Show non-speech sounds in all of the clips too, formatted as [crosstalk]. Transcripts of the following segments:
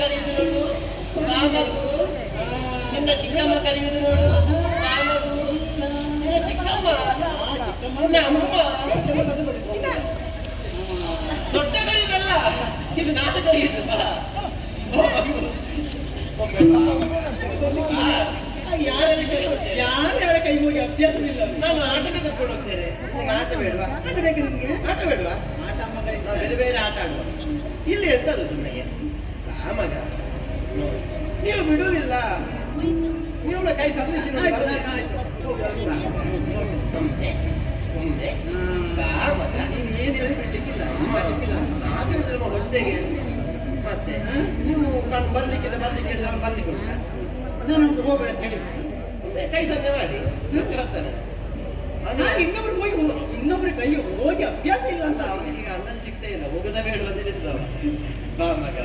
ಕರೆಯುದು ನೋಡು ರಾಮಗು ನಿನ್ನ ಚಿಕ್ಕಮ್ಮ ಕರೆಯುದು ನೋಡು ರಾಮಗು ನಿನ್ನ ಚಿಕ್ಕಮ್ಮ ನಿನ್ನ ಅಮ್ಮ. ದೊಡ್ಡ ಕರೆಯುದಲ್ಲ ಇದು ನಾನು ಯಾರ ಯಾರ್ಯಾರ ಕೈ ಹೋಗಿ ಅಭ್ಯಾಸವಿಲ್ಲ ನಾನು ಆಟಕ್ಕೆ ಕರ್ಕೊಂಡು ಹೋಗ್ತೇನೆ ಆಟ ಬೇಡವಾ? ಆಟ ಬೇಕು ನಿಮ್ಗೆ? ಆಟ ಬೇಡವಾ? ಆಟ ಅಮ್ಮ ಕೈ ಬೇರೆ ಬೇರೆ ಆಟ ಆಡುವ. ಇಲ್ಲಿ ಎಂತದು ಸುಮ್ಮನೆ ನೋಡಿ ನೀವು ಬಿಡುವುದಿಲ್ಲ. ನೀವು ಕೈ ಸಂಬಂಧಿಸಿ ಹೇಳಿ ಬಿಡ್ಲಿಕ್ಕಿಲ್ಲ ಅಮ್ಮ, ಮಾಡ್ಲಿಕ್ಕಿಲ್ಲ ಹಾಗೆ ಹೇಳಿದ್ರೆ ನಮ್ಮ ಹೊಟ್ಟೆಗೆ ಮತ್ತೆ ನೀವು ಕಣ್ ಬರ್ಲಿಕ್ಕಿಲ್ಲ ಬರ್ಲಿಕ್ಕೆ ಹೇಳಿದ್ರೆ ಬರ್ಲಿಕ್ಕೆ ಉಂಟಾ? ನಾನಂತೂ ಹೋಗ್ಬೇಡ ಹೇಳಿ ಒಮ್ಮೆ ಕೈ ಸನ್ನೆ ಮಾಡಿ. ಮತ್ತೆ ಬರ್ತಾನೆ ನಾನು ಇನ್ನೊಬ್ರು ಹೋಗಿ ಇನ್ನೊಬ್ರ ಕೈ ಹೋಗಿ ಅಭ್ಯಾಸ ಇಲ್ಲ ಅಂತ. ಅವನಿಗೆ ಈಗ ಅಂದಾಜು ಸಿಗ್ತಾ ಇಲ್ಲ. ಹೋಗದ ಬೇಡ ಅಂತ ತಿಳಿಸಿದವ ಬಾ ಮಗ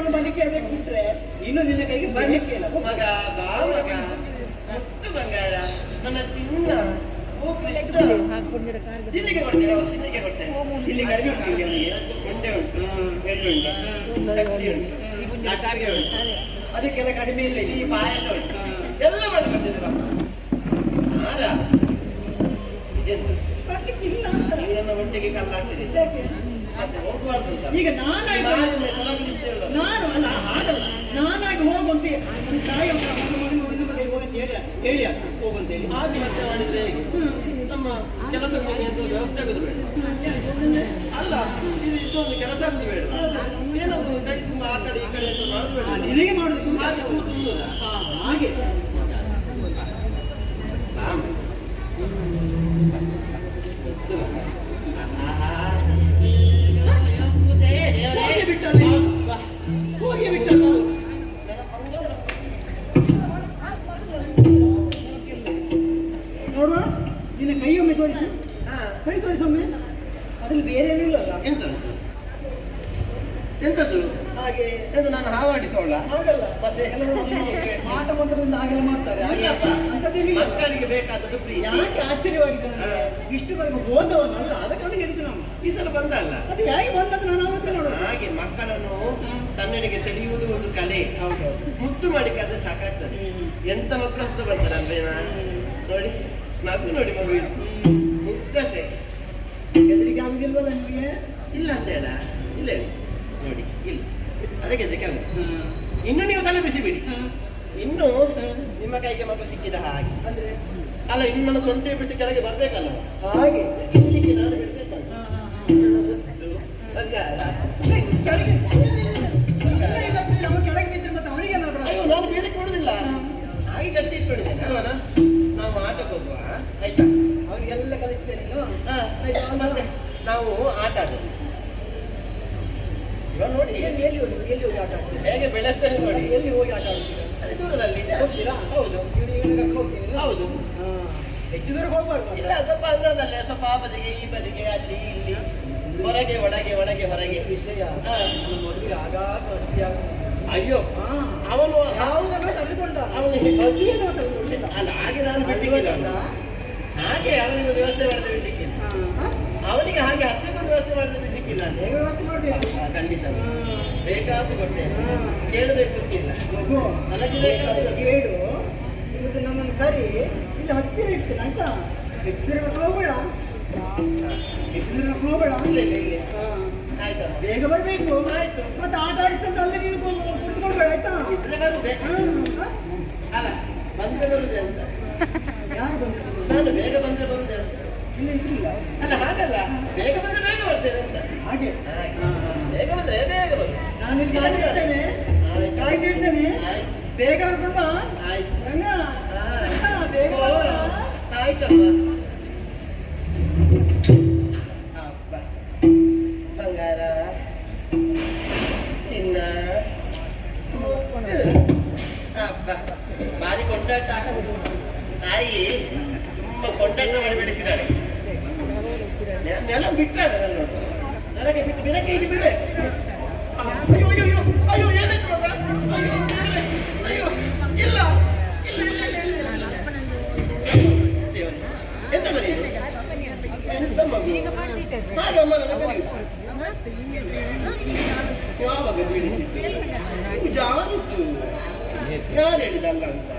ಮಾಡಿ ನಾವು ಬರ್ಲಿಕ್ಕೆ ಅದಕ್ಕೆ ಬಿಟ್ರೆ ಇನ್ನು ನಿನ್ನ ಕೈಗೆ ಬರ್ಲಿಕ್ಕೆ ಇಲ್ಲ. ಮಗ ಬಾ ಮಗ ಮುತ್ತು ಬಂಗಾರ ನನ್ನ ತಿನ್ನ ಓ ಕೃಷ್ಣ. ತಿನ್ನಿಗೆ ಕೊಡ್ತೇನೆ ಕೊಡ್ತೇನೆ. ಇಲ್ಲಿ ಕಡಿಮೆ ಉಂಟು. ಉಂಡೆ ಉಂಟು ಎಳ್ಳುಂಡೆ ಚಕ್ಲಿ ಉಂಟು ಲಡ್ಡಿಗೆ ಉಂಟು. ಅದಕ್ಕೆಲ್ಲ ಕಡಿಮೆ ಇಲ್ಲ ಈ ಪಾಯಸ ಉಂಟು. ಎಲ್ಲ ಮಾಡಿಕೊಡ್ತೇನೆ ಬಾ. ಆರ ಇದೆಂತ? ಬರ್ಲಿಕ್ಕೆ ಇಲ್ಲ ಅಂತ. ನೀವು ನನ್ನ ಹೊಟ್ಟೆಗೆ ಕಲ್ಲಾಗ್ತದೆ. ಯಾಕೆ? ಈಗ ನಾನಾಗಿ ನಾನು ಅಲ್ಲ ಹಾಗಲ್ಲ. ನಾನಾಗಿ ಹೋಗುವಂತ ನನ್ನ ತಾಯಿ ಅವರ ಮಗನ ಮಗನ ಹೋಗಂತ ಹೇಳಿ ಹೇಳಿ ಹೋಗುವಂತ ಹೇಳಿ. ಹಾಗೆ ಮತ್ತೆ ಮಾಡಿದ್ರೆ ಹೇಗೆ? ನಮ್ಮ ಕೆಲಸ ವ್ಯವಸ್ಥೆ ಆಗುದು ಬೇಡ. ಅಲ್ಲ ಇದು ಒಂದು ಕೆಲಸ ಆಗುದು ಬೇಡ ಏನಾದ್ರು ಕೈ ತುಂಬ ಆ ಕಡೆ ಈ ಕಡೆ ಅಂತ ಮಾಡುದು ಬೇಡ. ನಿನಗೆ ಮಾಡುದು. ಹಾಗೆ. ಎಂತ ಎಂತದ್ದು ಹಾಗೆ. ಎಂತ ನಾನು ಹಾವಾಡಿಸೋಳ ಮತ್ತೆ [laughs] ಮಾಟ ಮಂತ್ರದಿಂದ ಹಾಗೆಲ್ಲ ಮಾಡ್ತಾರೆ. ಮಕ್ಕಳಿಗೆ ಬೇಕಾದದ್ದು ಪ್ರಿಯ ಯಾಕೆ ಆಶ್ಚರ್ಯವಾಗಿದೆ ನನಗೆ? ಇಷ್ಟು ಬಗ್ಗೆ ಹೋದವನಲ್ಲ ಅದಕ್ಕೆ ಹೇಳ್ತೀನಿ ನಾವು ಈ ಸಲ ಬಂದಲ್ಲ? ಅದು ಹೇಗೆ ಬಂದದ್ದು ನಾನು ಆಗುತ್ತೆ ನೋಡುವ ಹಾಗೆ ಮಕ್ಕಳನ್ನು ತನ್ನೆಡೆಗೆ ಸೆಳೆಯುವುದು ಒಂದು ಕಲೆ. ಮುತ್ತು ಮಾಡಿಕಾದ್ರೆ ಸಾಕಾಗ್ತದೆ. ಎಂತ ಮಕ್ಕಳು ಹತ್ರ ಬರ್ತಾರೆ ಅಂದ್ರೆ ನೋಡಿ ನಗು ನೋಡಿ ಮಗು. ಮುಗ್ಧತೆ ಹೆದರಿಕೆ ನನಗೆ ನಿಮಗೆ? ಇಲ್ಲ ಅಂತ ಹೇಳ. ಇಲ್ಲ ಹೇಳು. ನೋಡಿ ಇಲ್ಲ. ಅದಕ್ಕೆ ಅದಕ್ಕೆ ಇನ್ನು ನೀವು ತಲೆ ಬಿಸಿ ಬಿಡಿ. ಇನ್ನು ನಿಮ್ಮ ಕೈಗೆ ಮಗು ಸಿಕ್ಕಿದ ಹಾಗೆ. ಅಂದ್ರೆ? ಅಲ್ಲ ಇನ್ನು ನನ್ನ ಸೊಂಟೆ ಬಿಟ್ಟು ಕೆಳಗೆ ಬರ್ಬೇಕಲ್ಲ. ಹಾಗೆ. ಇಲ್ಲಿಗೆ ನಾನು ಬಿಡ್ಬೇಕಲ್ಲ. ಅಯ್ಯೋ ನಾನು ಬೀಳಕ್ಕೆ ಕೊಡುದಿಲ್ಲ ನಾಯಿ ಗಟ್ಟಿ ಇಟ್ಕೊಂಡಿದ್ದೇನೆ. ಅವನ ನಾವು ಆಟಕ್ಕೆ ಹೋಗುವ. ಆಯ್ತಾ? ಅವ್ರಿಗೆಲ್ಲ ಕಲಿಸ್ತೇನೆ ಮತ್ತೆ? ನಾವು ಆಟ ಆಡೋದು. ಇವಾಗ ನೋಡಿ. ಎಲ್ಲಿ ಎಲ್ಲಿ ಹೋಗಿ ಎಲ್ಲಿ ಹೋಗಿ ಆಟ ಆಡ್ತೀರಾ? ಹೇಗೆ ಬೆಳೆಸ್ತೇನೆ ನೋಡಿ. ಎಲ್ಲಿ ಹೋಗಿ ಆಟ ಆಡ್ತೀರಾ? ಅಲ್ಲಿ ದೂರದಲ್ಲಿ. ಹೋಗ್ತೀರಾ? ಹೌದು. ಹೋಗ್ತೀನಿ ಹೌದು. ಹಾ. ಹೆಚ್ಚು ದೂರ ಹೋಗ್ಬಾರ್ದು ಇಲ್ಲ ಸ್ವಲ್ಪ ಅಂಗಳದಲ್ಲೇ ಸ್ವಲ್ಪ ಆ ಬದಿಗೆ ಈ ಬದಿಗೆ ಅಲ್ಲಿ ಇಲ್ಲಿ. ಹೊರಗೆ ಒಳಗೆ ಒಳಗೆ ಹೊರಗೆ. ವಿಷಯ. ಮದುವೆ ಆಗಾಗ ಅಯ್ಯೋ. ಹಾ. ಅವನು ಯಾವುದನ್ನು ತೆಗೆದುಕೊಂಡ? ಅವನಿಗೆ ಮದುವೆನೂ ತೆಗೆದುಕೊಂಡಿಲ್ಲ. ಅಲ್ಲ ಹಾಗೆ ನಾನು ಬಿಟ್ಟಿಲ್ಲ ಅವನು. ಹಾಗೆ ಅವನಿಗೆ ವ್ಯವಸ್ಥೆ ಮಾಡಿದೆ ಬಿಡ್ಲಿಕ್ಕೆ ಹಾ. ಅವನಿಗೆ ಹಾಗೆ ಹಸಿಗೊಂದು ವ್ಯವಸ್ಥೆ ಮಾಡಿದ್ರೆ ಸಿಕ್ಕಿಲ್ಲ ಖಂಡಿತ ಬೇಕಾದ್ರೂ ಕೊಡ್ತೇನೆ ಹಾ. ಕೇಳಬೇಕು ಅಂತಿಲ್ಲ ಮಗು ನನಗೆ ಬೇಕಾದ್ದು ಕೇಳು ಇವತ್ತು ನಮ್ಮನ್ನು ಕರಿ. ಇಲ್ಲಿ ಹತ್ತಿರ ಇಡ್ತೇನೆ ಆಯ್ತಾ? ಹತ್ತಿರ ಹೋಗೋಣ ಹತ್ತಿರ ಹೋಗೋಣ ಇಲ್ಲ ಇಲ್ಲ ಆಯ್ತು. ಬೇಗ ಬರಬೇಕು. ಆಯ್ತು. ಮತ್ತೆ ಆಟ ಆಡಿಸ್ತಂತ ಅಲ್ಲೇ ನೀನು ಕುತ್ಕೊಳ್ಬೇಡ ಆಯ್ತಾ? ಇದ್ರೆ? ಅಲ್ಲ ಬಂದ್ರೆ ಬರುದೇ ಅಂತ. ಯಾರು ಬಂದ್ರೆ ನಾನು ಬೇಗ ಬಂದ್ರೆ ಬರುದೇ ಅಂತ. ಇಲ್ಲ ಅಲ್ಲ ಹಾಗಲ್ಲ. ಬೇಗ ಬಂದ್ರೆ ಬೇಗ ಬರ್ತೇನೆ ಅಂತ. ಹಾಗೆ. ಬೇಗ ಬಂದ್ರೆ ಬೇಗ ನಾನು ಇಲ್ಲಿ ಬೇಗ ಬಾ ಆಯ್ತು. ರಂಗ. ಬೇಗ ಬಂಗಾರ ಇಲ್ಲ ಭಾರಿ ಕೊಂಡಾಟ ತಾಯಿ ತುಂಬ ಕೊಂಡಾಟ ಮಾಡಿ ಬೆಳೆಸಿದ್ದಾಳೆ ನೆ- ನೆಲ ಬಿಟ್ಟಾರೆ ನನ್ನ ನೆಲಕ್ಕೆ ಬಿಟ್ಟು ಬೆಳಗ್ಗೆ ಇದು ಬಿಡಬೇಕು ಅಯ್ಯೋ ಅಯ್ಯೋ ಅಯ್ಯೋ ಅಯ್ಯೋ ಏನಾಯ್ತು ಅಯ್ಯೋ ಅಯ್ಯೋ, ಇಲ್ಲ. ಎಂತದ ಹಾಗೆ ಅಮ್ಮ ಯಾವಾಗ ಬೀಳಿಸಿದ್ದು? ಜಾರುದ್ದು. ಯಾರು ಹೇಳಿದಲ್ಲ ಅಂತ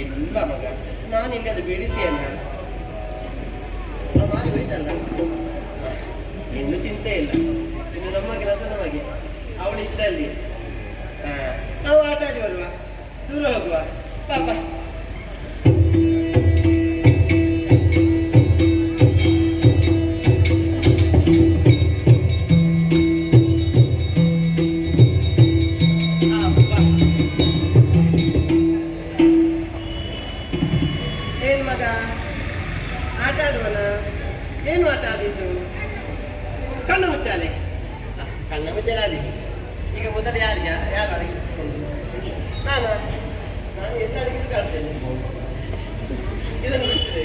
ಇಲ್ಲ ಮಗ ನಾನು ಅದು ಬೀಳಿಸಿ ಹೋಯ್ತಲ್ಲ ಇನ್ನು ಚಿಂತೆ ಇಲ್ಲ. ಇದು ನಮ್ಮ ಕೆಲಸ ನಮಗೆ ಅವಳು ಇದ್ದಲ್ಲಿ ನಾವು ಆಟ ಆಡಿ ಬರುವ, ದೂರ ಹೋಗುವ. ಪಾಪ. ಕಾಡ್ತೇನೆ ಇದನ್ನು ಬಿಡ್ತದೆ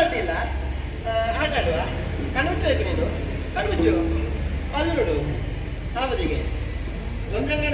ಅಡ್ಡಿಲ್ಲ ಆಟ ಆಡುವ ಕಣ್ಣು ಮುಚ್ಚಬೇಕು ನೀನು ಕಣ್ಣು ಮುಚ್ಚು ಅಲ್ಲಿ ನೋಡು ಆ ಒಂದು ಕಣ್ಣು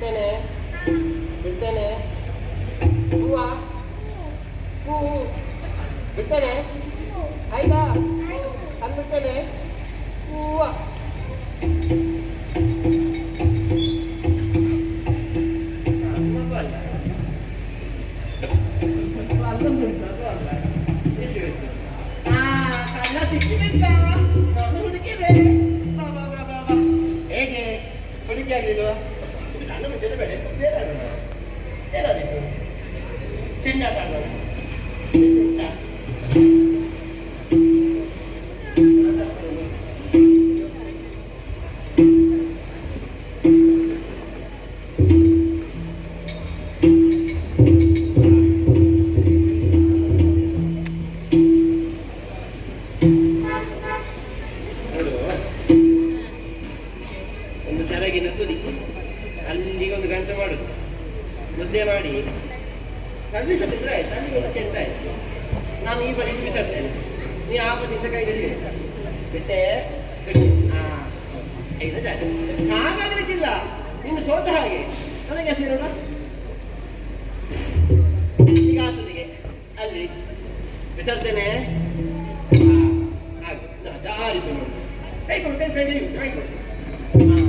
ಬಿಡ್ತೇನೆ. ಬಿಡ್ತೇನೆ. ಹೂವ? ಹೂವು ಬಿಡ್ತೇನೆ. ಆಯ್ತಾ? ಅಂದ್ಬಿಡ್ತೇನೆ ಬಿಡ್ತೇನೆ ಹೂವ ಬಾ. ಹೇಗೆ? ಹುಡುಕಿ ಆಗ್ಲಿಲ್ವಾ ಮುಚ್ಚಲು ಬೇಡ ಬೇರೆ. ಏನಾದಿತ್ತು ಚೆಂಡಾಟ ಅಲ್ಲಿಗೆ ಒಂದು ಗಂಟೆ ಮಾಡುದು. ಮುದ್ದೆ ಮಾಡಿ ಕಳ್ಳಿಸದಿದ್ರೆ ಆಯ್ತು. ಅಲ್ಲಿಗೆ ಒಂದು ಕೆಂಟ ಆಯ್ತು. ನಾನು ಈ ಬದಿಗೆ ಬಿಸಾಡ್ತೇನೆ ನೀ ಆ ಬದಿಯಿಂದ ಕೈ ಗಡಿ ಬಿಟ್ಟೆ ಹಾಗಾಗಲಿಕ್ಕಿಲ್ಲ ನೀನು ಸೋತ ಹಾಗೆ. ನನಗೆ ಸೇರೋಣ ಈಗ ಆತನಿಗೆ ಅಲ್ಲಿ ಬಿಸಾಡ್ತೇನೆ. ಹಾಗೆ. ನೋಡಿ. ಕೈ ಕೊಡು, ಕೈ ಕೈ ಕೈ ಕೈ ಕೊಡು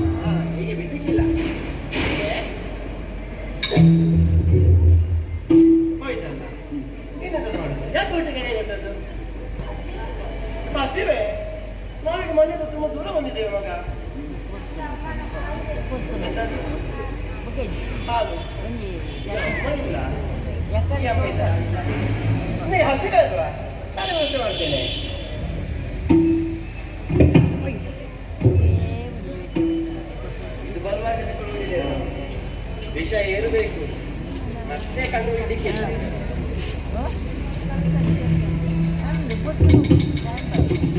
ಮನೆಯಿಂದ ತುಂಬ ದೂರ ಬಂದಿದೆ ಇವಾಗ. ಹಾಲು. ಇಲ್ಲ ನೀ ಹಸಿರಲ್ವಾ ನಾನು ವ್ಯವಸ್ಥೆ ಮಾಡ್ತೇನೆ. ಇದು ಬಲವಾಗಿ ತಗೊಂಡಿದೆ ವಿಷ ಏರಬೇಕು. ಮತ್ತೆ ಕಂಡು ಹಿಡಿಕಿಲ್ಲ Thank you.